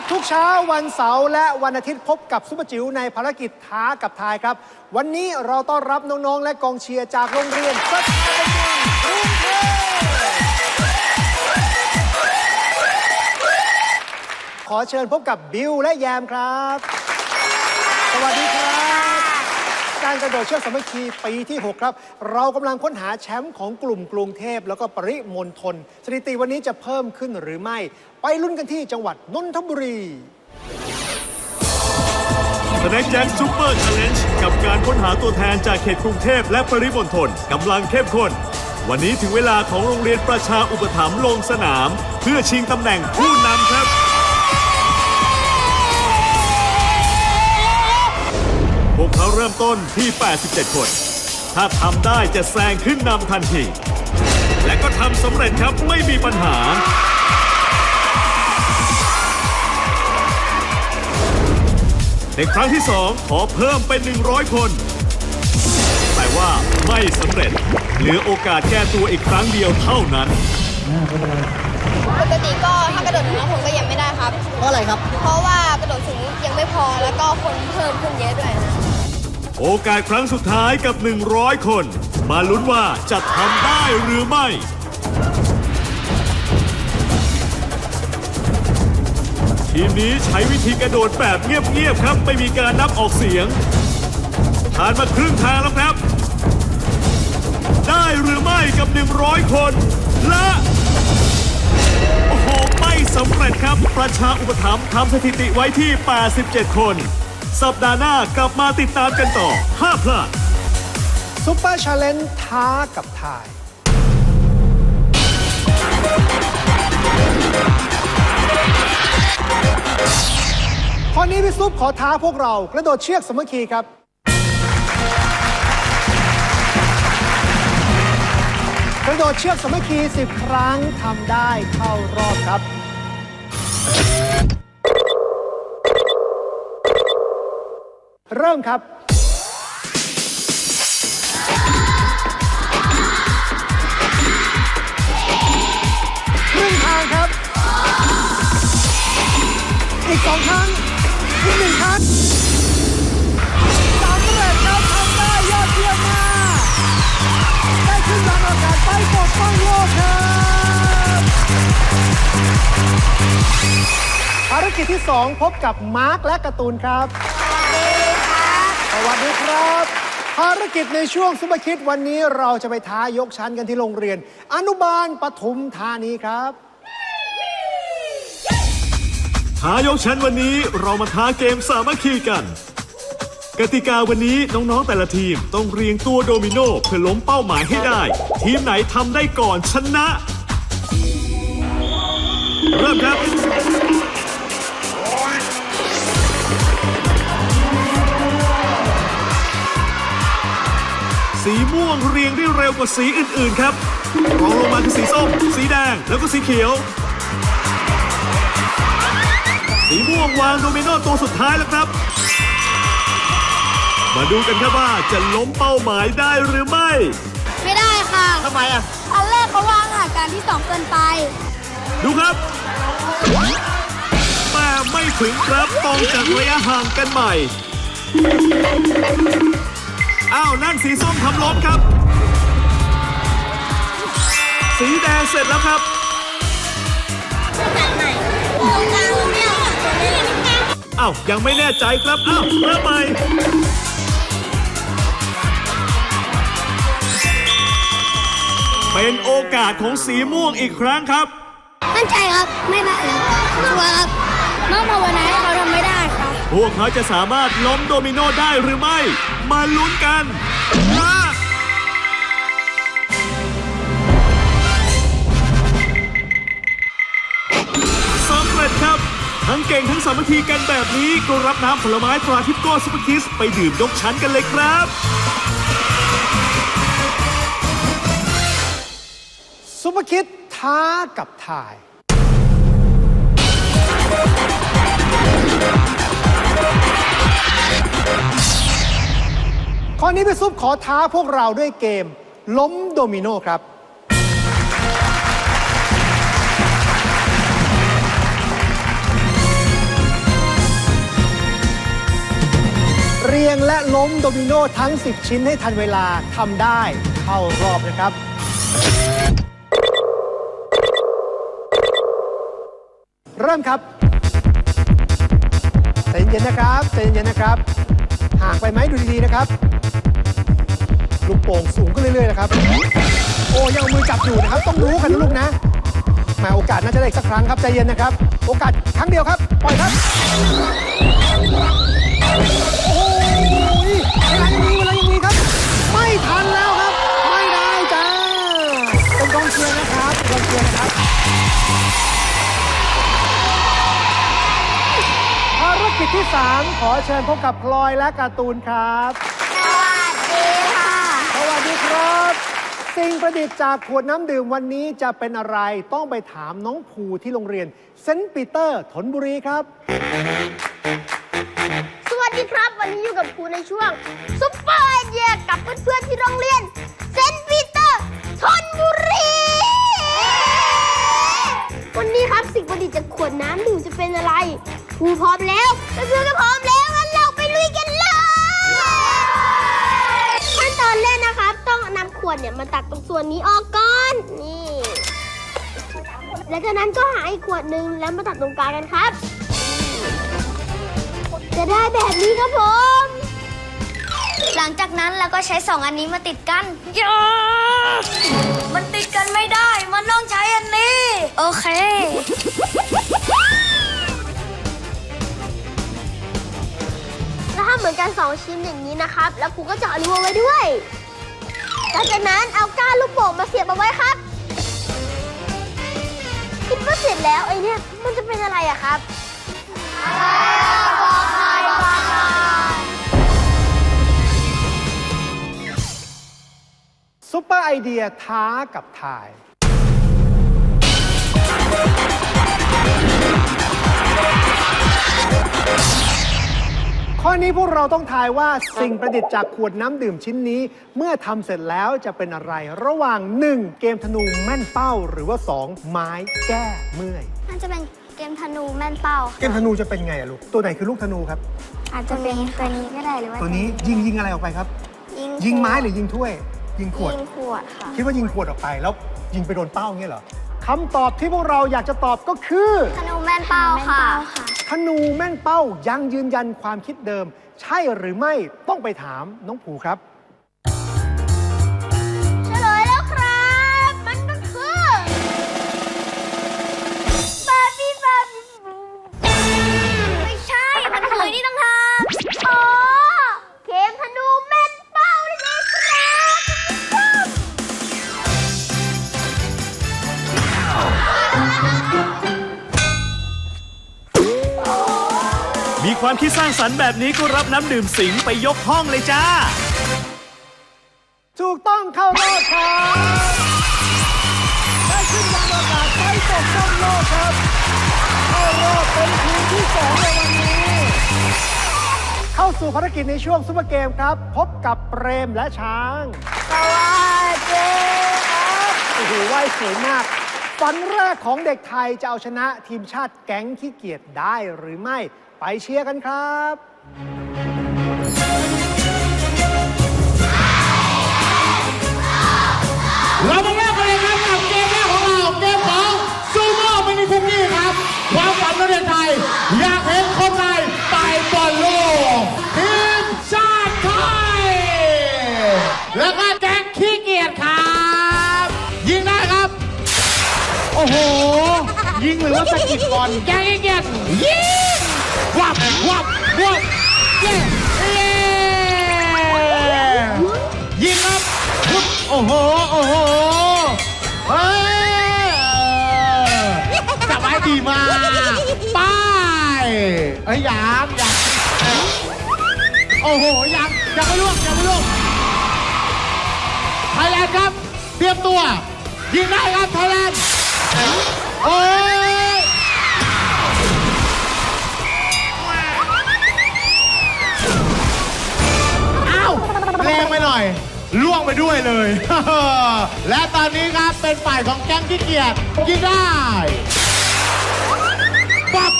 ับทุกเช้าวันเสาร์และวันอาทิตย์พบกับซุปเปอร์จิ๋วในภารกิจท้ากับทายครับ วันนี้เราต้อนรับน้อง ๆ และกองเชียร์จากโรงเรียนสถาบันกรุงเทพขอเชิญพบกับบิวและแยมครับ การกระโดดเชือกสามัคคีปีที่ 6 ครับ เรากำลังค้นหาแชมป์ของกลุ่มกรุงเทพ แล้วก็ปริมณฑลสถิติวันนี้จะเพิ่มขึ้นหรือไม่ ไปลุ้นกันที่จังหวัดนนทบุรี สแน็คแจ็คซูเปอร์ช l เลนจ์กับการค้นหาตัวแทนจากเขตกรุงเทพและปริมณฑลกำลังเข้มข้น วันนี้ถึงเวลาของโรงเรียนประชาอุปถัมภ์ลงสนาม เพื่อชิงตำแหน่งผู้นำครับ วกเขาเริ่มต้นที่ 87 คน ถ้าทำได้จะแซงขึ้นนำทันที และก็ทำสำเร็จครับไม่มีปัญหา ในครั้งที่ 2 ขอเพิ่มเป็น 100 คน แต่ว่าไม่สำเร็จ เหลือโอกาสแก้ตัวอีกครั้งเดียวเท่านั้นปกติก็ถ้ากระโดดถึงน้ำผมก็ยังไม่ได้ครับ เพราะอะไรครับ เพราะว่ากระโดดถึงยังไม่พอแล้วก็คนเพิ่มขึ้นเยอะด้วยนะ โอกาสครั้งสุดท้ายกับ 100 คน มาลุ้นว่าจะทำได้หรือไม่ ทีมนี้ใช้วิธีกระโดดแบบเงียบ ๆ ครับ ไม่มีการนับออกเสียงผ่านมาครึ่งทางแล้วครับ ได้หรือไม่กับ 100 คน และโอ้โหไม่สำเร็จครับประชาอุปถัมภ์ทำสถิติไว้ที่ 87 คน สัปดาห์หน้ากลับมาติดตามกันต่อ ห้ามพลาด ซุปเปอร์ชาเลนจ์ท้ากับทาย ข้อนี้พี่ซุปขอท้าพวกเรา กระโดดเชือกสามัคคีครับ กระโดดเชือกสามัคคี 10 ครั้งทำได้เข้ารอบครับ เริ่มครับ ครึ่งทางครับ อีกสองครั้งอีกหนึ่งครั้งสามเร็จครับทำได้ยอดเยี่ยมมากได้ขึ้นยานอากาศไปปกป้องโลกครับภารกิจที่ 2 พบกับมาร์คและการ์ตูนครับ วัสดีครับ ภารกิจในช่วงซุปเปอร์คิดวันนี้เราจะไปท้ายกชั้นกันที่โรงเรียน อนุบาลปทุมธานีครับ ท้ายกชั้นวันนี้เรามาท้าเกมสามัคคีกัน กติกาวันนี้น้องๆแต่ละทีมต้องเรียงตัวโดมิโนเพื่อล้มเป้าหมายให้ได้ ทีมไหนทำได้ก่อนชนะ เริ่มครับ สีม่วงเรียงได้เร็วกว่าสีอื่นๆครับรองลงมาคือสีส้ม สีแดง แล้วก็สีเขียว สีม่วงวางโดมิโนตัวสุดท้ายแล้วครับ มาดูกันครับว่าจะล้มเป้าหมายได้หรือไม่ ไม่ได้ค่ะ ทำไมอะ อันแรกเขาวางห่างการที่สองเกินไป ดูครับแต่ไม่ถึงครับต้องจากระยะห่างกันใหม่ อ้าวนั่นสีส้มทำล้มครับ สีแดงเสร็จแล้วครับอ้าวยังไม่แน่ใจครับ อ้าวเริ่มใหม่เป็นโอกาสของสีม่วงอีกครั้งครับ มั่นใจครับ ไม่ได้ครับชัวร์ครับ เมื่อมาวันไหนครับ พวกเขาจะสามารถล้มโดมิโนได้หรือไม่ มาลุ้นกันมาสำเร็จครับ ทั้งเก่งทั้งสามัคคีกันแบบนี้ก็รับน้ำผลไม้ปลาทิปโก้ซุปเปอร์คิสไปดื่มยกชั้นกันเลยครับซุปเปอร์คิดท้ากับทาย คราวนี้พี่ซุปขอท้าพวกเราด้วยเกม ล้มโดมิโนครับ เรียงและล้มโดมิโนทั้ง 10 ชิ้นให้ทันเวลาทำได้เข้ารอบนะครับ เริ่มครับ ใจเย็นๆนะครับใจเย็นๆนะครับ ห่างไปไหมดูดีๆนะครับ ลูกโป่งสูงขึ้นเรื่อยๆนะครับ โอ้ยังเอามือจับอยู่นะครับ ต้องรู้กันนะลูกนะแหมาโอกาสน่าจะได้อีกสักครั้งครับใจเย็นนะครับ โอกาสครั้งเดียวครับ ปล่อยครับ โอ้ กิจที่ 3 ขอเชิญพบกับพลอยและการ์ตูนครับสวัสดีค่ะสวัสดีครับ สิ่งประดิษฐ์จากขวดน้ำดื่มวันนี้จะเป็นอะไรต้องไปถามน้องภูที่โรงเรียนเซนต์ปีเตอร์ธนบุรีครับ สวัสดีครับ วันนี้อยู่กับครูในช่วงซุปเปอร์ไอเดียกับเพื่อนๆที่โรงเรียนเซนต์ปีเตอร์ชนบุรี วันนี้ครับสิ่งประดิษฐ์จากขวดน้ำดื่มจะเป็นอะไรครูพร้อมแล้วเพื่อนๆก็พร้อมแล้วงั้นเราไปลุยกันเลยขั้นตอนแรกนะครับ ต้องนำขวดเนี่ยมาตัดตรงส่วนนี้ออกก่อนนี่แล้วจากนั้นก็หาอีกขวดหนึ่งแล้วมาตัดตรงกลางกันครับ จะได้แบบนี้ครับผม หลังจากนั้นเราก็ใช้สองอันนี้มาติดกันยา มันติดกันไม่ได้ มันต้องใช้อันนี้ โอเค แล้วถ้าเหมือนกัน2ชิ้นอย่างนี้นะครับ แล้วครูก็เจาะรูไว้ด้วยหลังจากนั้นเอาก้านลูกโป่งมาเสียบเอาไว้ครับ คิดว่าเสร็จแล้วไอ้เนี่ยมันจะเป็นอะไรอะครับ ซุปเปอร์ไอเดียท้ากับทาย ข้อนี้พวกเราต้องทายว่าสิ่งประดิษฐ์จากขวดน้ำดื่มชิ้นนี้ เมื่อทำเสร็จแล้วจะเป็นอะไร ระหว่าง 1. เกมธนูแม่นเป้า หรือว่า 2. ไม้แก้เมื่อย น่าจะเป็นเกมธนูแม่นเป้าเกมธนูจะเป็นไงอะลูก ตัวไหนคือลูกธนูครับ อาจจะเป็นตัวนี้ก็ได้หรือว่าตัวนี้ยิงยิงอะไรออกไปครับ ยิงยิงไม้หรือยิงถ้วย ยิงขวด ยิงขวดค่ะ คิดว่ายิงขวดออกไปแล้วยิงไปโดนเป้าเงี้ยเหรอคำตอบที่พวกเราอยากจะตอบก็คือ ธนูแม่นเป้าค่ะ ธนูแม่นเป้ายังยืนยันความคิดเดิม ใช่หรือไม่ต้องไปถามน้องผูครับ ความคิดสร้างสรรค์แบบนี้ก็รับน้ำดื่มสิงไปยกห้องเลยจ้า ถูกต้องเข้ารอบครับ ได้ขึ้นวางอากาศไปตกต้องโลกครับ เข้ารอบเป็นทีมที่สองในวันนี้ เข้าสู่ภารกิจในช่วงซุปเปอร์เกมครับ พบกับเปรมและช้างสวัสดีครับโอ้โหว่ายสวยมากฝันแรกของเด็กไทยจะเอาชนะทีมชาติแก๊งขี้เกียจได้หรือไม่ ไปเชียร์กันครับ เรามาเริ่มกันเลยครับกับเกมแรกของเราเกมของซูโม่มินิคุกกี้ครับ ความฝันของเด็กไทย อยากเห็นคนไทยไปบอลโลกทีมชาติไทย แล้วก็แก๊งขี้เกียจครับ ยิงได้ครับ โอ้โห ยิงหรือว่าสะกิดบอลแก๊งขี้เกียจยิง วับวับวับเย้เย้ยิงครับปุ๊บโอ้โห โอ้โหเฮ้ยจับไว้ดีมากไป้ายเอ้ยยังยังโอ้โหยังยังไม่ล่วงยังไม่ล่วงไทยแลนด์ครับ เตรียมตัว ยิงได้ครับไทยแลนด์โอ้ย แรงไปหน่อย ล่วงไปด้วยเลย และตอนนี้ครับเป็นฝ่ายของแก้งขี้เกียจกินได้ปับ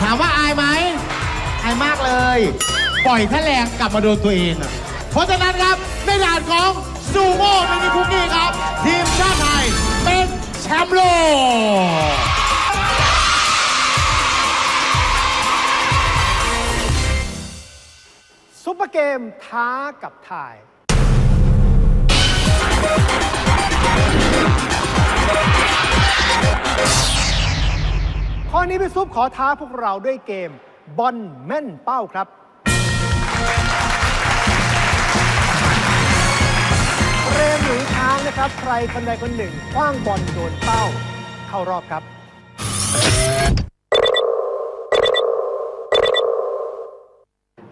ถามว่าอายไหมอายมากเลย ปล่อยถ้าแรงกลับมาโดนตัวเองเพราะฉะนั้นครับในด่านของซูโม่ในนิคุกี้ครับ ทีมชาติไทยเป็นแชมป์โลก เกมท้ากับทาย ข้อนี้พี่ซุปขอท้าพวกเราด้วยเกมบอลแม่นเป้าครับ เรมหรือช้างนะครับ ใครคนใดคนหนึ่งคว้างบอลโดนเป้า เข้ารอบครับ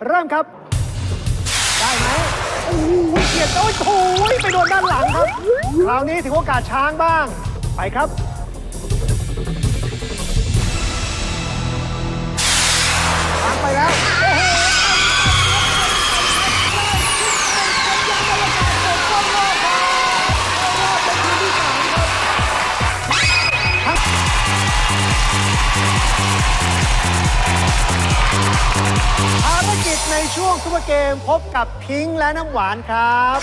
เริ่มครับ ได้ไหมโอ้โหเขียดโอ้ยโอ้ยไปโดนด้านหลังครับ คราวนี้ถึงโอกาสช้างบ้าง ไปครับ ภารกิจในช่วงซุปเปอร์เกมพบกับพิงค์และน้ำหวานครับ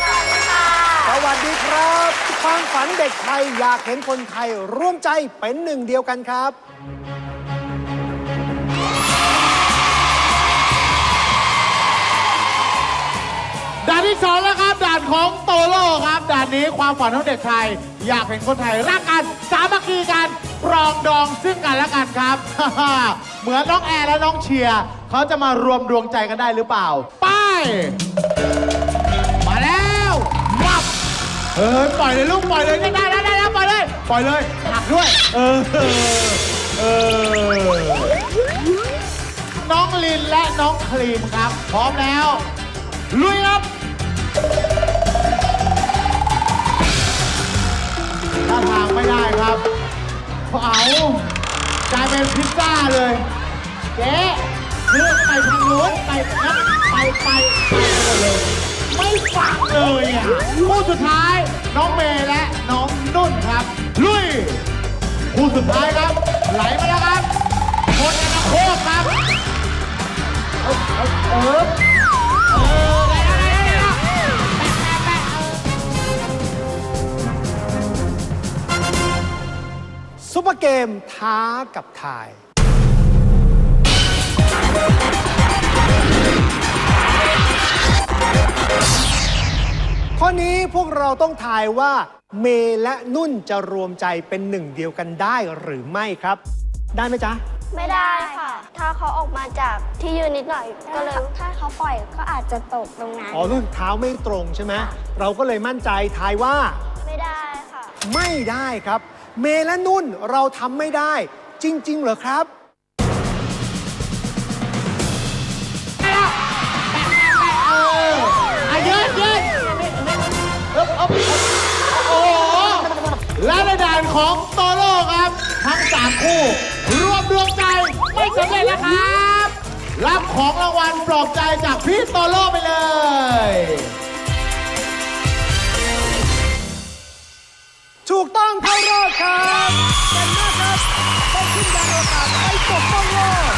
สวัสดีครับ ความฝันเด็กไทยอยากเห็นคนไทยร่วมใจเป็นหนึ่งเดียวกันครับ ด่านที่สองแล้วครับ ด่านของโตโล่ครับ ด่านนี้ความฝันของเด็กไทย อยากเห็นคนไทยรักกันสามัคคีกันปรองดองซึ่งกันและกันครับ เหมือนน้องแอร์และน้องเชียร์เขาจะมารวมดวงใจกันได้หรือเปล่า ไป มาแล้วมับเออปล่อยเลยลูกปล่อยเลยได้ได้ได้แล้ปล่อยเลย ปล่อยเลยหักด้วย เออเออน้องลินและน้องครีมครับ พร้อมแล้ว ลุยครับ ถ้าทางไม่ได้ครับเอากลายเป็นพิซซ่าเลยเจ๊เลือกไปทางนู้นไปนะไปไปไปหมดเลยไม่ฟังเลยอะคู่สุดท้ายน้องเมย์และน้องนุ่นครับลุยคู่สุดท้ายครับ ไหลมาแล้วครับคนอนาโคตครับเออเออ ซุปเปอร์เกมท้ากับทาย ข้อนี้พวกเราต้องทายว่า เมย์และนุ่นจะรวมใจเป็นหนึ่งเดียวกันได้หรือไม่ครับ ได้ไหมจ๊ะ ไม่ได้ค่ะ ถ้าเขาออกมาจากที่ยืนนิดหน่อย ก็เลยถ้าเขาปล่อยก็อาจจะตกตรงนั้นอ๋อนุ่นเท้าไม่ตรงใช่ไหม เราก็เลยมั่นใจทายว่า ไม่ได้ค่ะ ไม่ได้ครับ เมย์และนุ่นเราทำไม่ได้ จริง ๆ เหรอครับ อะยืนยืนเอ๊บเอ๊บเอ๊บโอ้และในด่านของโตโร่ครับ ทั้งสามคู่ รวมดวงใจไม่สำเร็จนะครับ รับของรางวัลปลอบใจจากพี่โตโร่ไปเลย ถูกต้องเข้ารอบครับเก่งมากครับได้ขึ้นยานอวกาศไปปกป้องโลก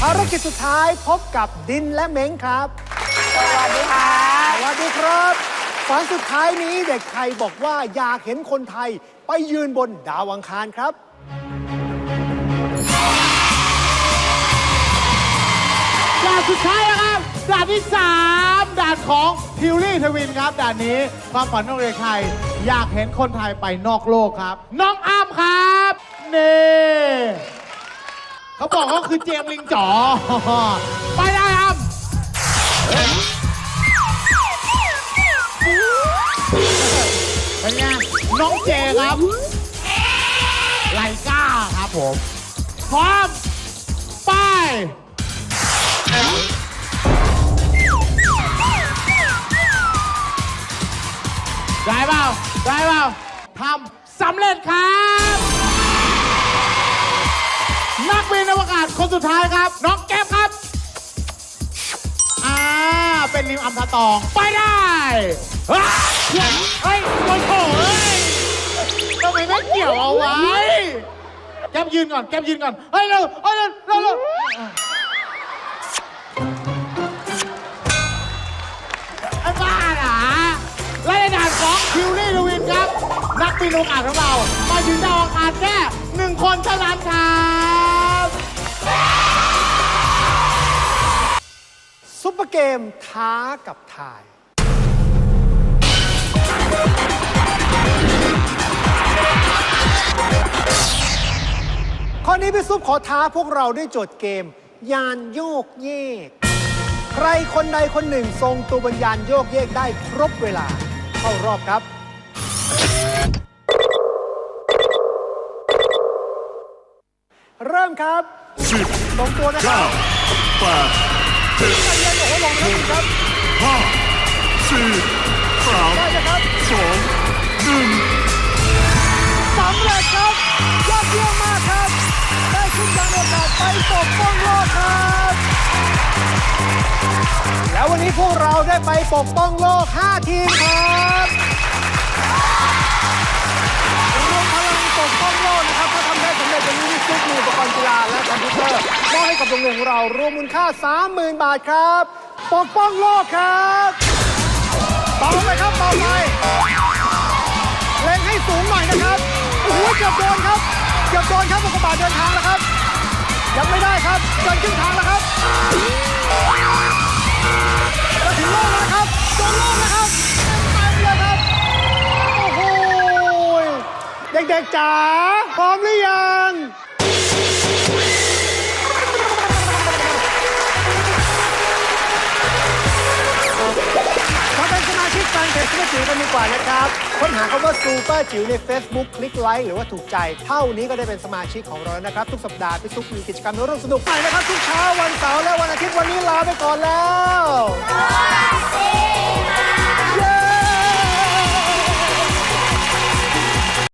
ภารกิจสุดท้ายพบกับดินและเม้งครับ สวัสดีค่ะ สวัสดีครับฝันสุดท้ายนี้เด็กไทยบอกว่าอยากเห็นคนไทยไปยืนบนดาวอังคารครับด่านสุดท้ายนะครับด่านที่3ด่านของทิวลี่ทวินครับด่านนี้ความฝันของเด็กไทยอยากเห็นคนไทยไปนอกโลกครับ น้องอ้ำครับนี่เขาบอกเขาคือเจมลิงจ๋อไปได้อ้ำเป็นไงน้องเจครับไลก้าครับผมพร้อม เปล่าได้เปล่าทำสำเร็จครับ นักบินอวกาศคนสุดท้ายครับ น้องแก้มครับ อ่า เป็นนิวอัมพาตอง ไปได้อ้าเฮ้ยโอ้โหเฮ้ยทำไมไม่เกี่ยวเอาไว้ แก้มยืนก่อน แก้มยืนก่อน เฮ้ย เร็วเฮ้ยเร็วเร็วเร็ว คิวลี่ลูวินครับ นักปีนลูกอ่างของเรา มายืนดาวอังคารแค่หนึ่งคนเท่านั้นครับซุปเปอร์เกมท้ากับทาย ข้อนี้พี่ซุปขอท้าพวกเราด้วยโจทย์เกม ยานโยกเยก ใครคนใดคนหนึ่งทรงตัวบนยานโยกเยกได้ครบเวลา เข้ารอบครับ เริ่มครับสิบตรงตัวนะครัเก้าบแปดเจ็ดใจเย็นโอ้โหลงแล้วครับห้าสี่สามได้เลยครับสองหนึ่ง สำเร็จครับยอดเยี่ยมมากครับได้ ขึ้นยานอวกาศไปปกป้องโลกครับ แล้ววันนี้พวกเราได้ไปปกป้องโลก 5 ทีมครับรวมพลังปกป้องโลกนะครับถ้าทำได้สำเร็จจะมีวิซุกมีอุปกรณ์กีฬาและคอมพิวเตอร์มอบให้กับโรงเรียนของเรารวมมูลค่า 30,000 บาทครับ ปกป้องโลกครับต่อไปครับต่อไปเล็งให้สูงหน่อยนะครับโอ้โหเกือบโดนครับเกือบโดนครับอุกกาบาตเดินทางแล้วครับ ยังไม่ได้ครับเกินครึ่งทางแล้วครับจะถึงโลกแล้วนะครับโดนโลกแล้วครับเต็มเลยครับโอ้โหเด็กๆจ๋าพร้อมหรือยัง ซูเปอร์จิ๋วกันดีกว่านะครับ ค้นหาคำว่าซูเปอร์จิ๋วใน Facebook คลิกไลค์หรือว่าถูกใจ เท่านี้ก็ได้เป็นสมาชิกของเราแล้วนะครับ ทุกสัปดาห์พี่ซุปมีกิจกรรมร่วมสนุกใหม่นะครับ ทุกเช้าวันเสาร์และวันอาทิตย์วันนี้ลาไปก่อนแล้ว